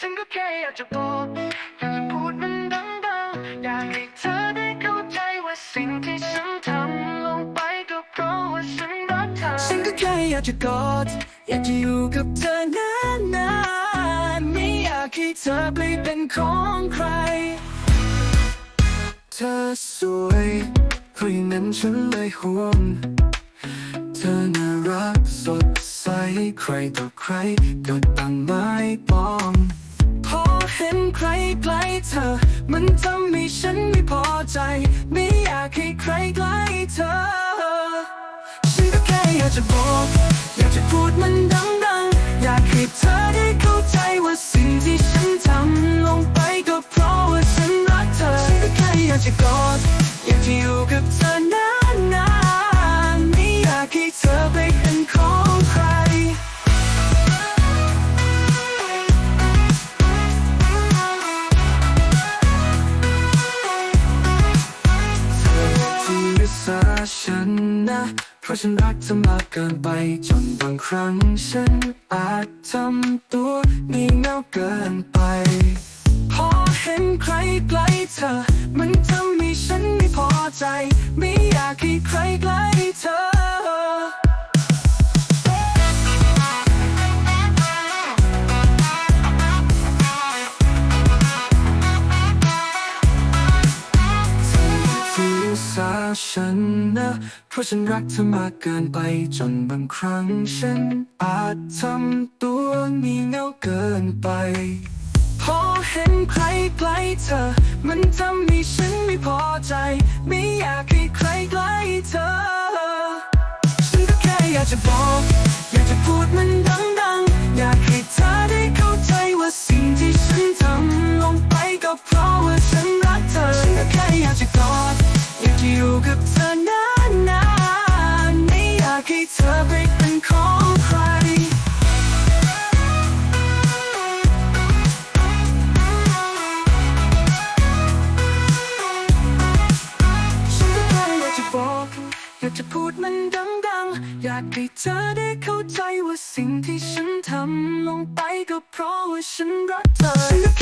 ฉันก็แค่อยากจะบอกอยากจะพูดมันดังๆ อยากให้เธอได้เข้าใจว่าสิ่งที่ฉันทำลงไปก็เพราะว่าฉันรักเธอ ฉันก็แค่อยากจะกอด อยากจะอยู่กับเธอนานๆ ไม่อยากให้เธอไปเป็นของใคร เธอสวยเพราะอย่างนั้นฉันเลยห่วง เธอน่ารักสดใส ใครต่อใครก็ตั้งไม้ปอง เห็นใครใกล้เธอ มันทำให้ฉันไม่พอใจ ไม่อยากให้ใครใกล้เธอ ฉันก็แค่อยากจะบอก อยากจะพูดมันดังๆ อยากให้เธอได้เข้าใจว่าสิ่งที่ฉันทำลงไปก็เพราะว่าฉันรักเธอ ฉันก็แค่อยากจะกอดอยากจะอยู่กับเธอ นะ เพราะฉันรักเธอมากเกินไปจนบางครั้งฉันอาจทำตัวงี่เง่าเกินไป พอเห็นใครใกล้เธอ มันทำให้ฉันไม่พอใจ ไม่อยากให้ใครใกล้ ฉันนะ เพราะฉันรักเธอมากเกินไปจนบางครั้งฉันอาจทำตัวงี่เงาเกินไป พอเห็นใครใกล้เธอ มันทำให้ฉันไม่พอใจ ไม่อยากให้ใครใกล้เธอ ฉันก็แค่อยากจะบอก อยากจะพูดมันากจะพูดมันดังๆ อยากให้เธอได้เข้าใจว่าสิ่งที่ฉันทำลงไปก็เพราะว่าฉันรักเธอ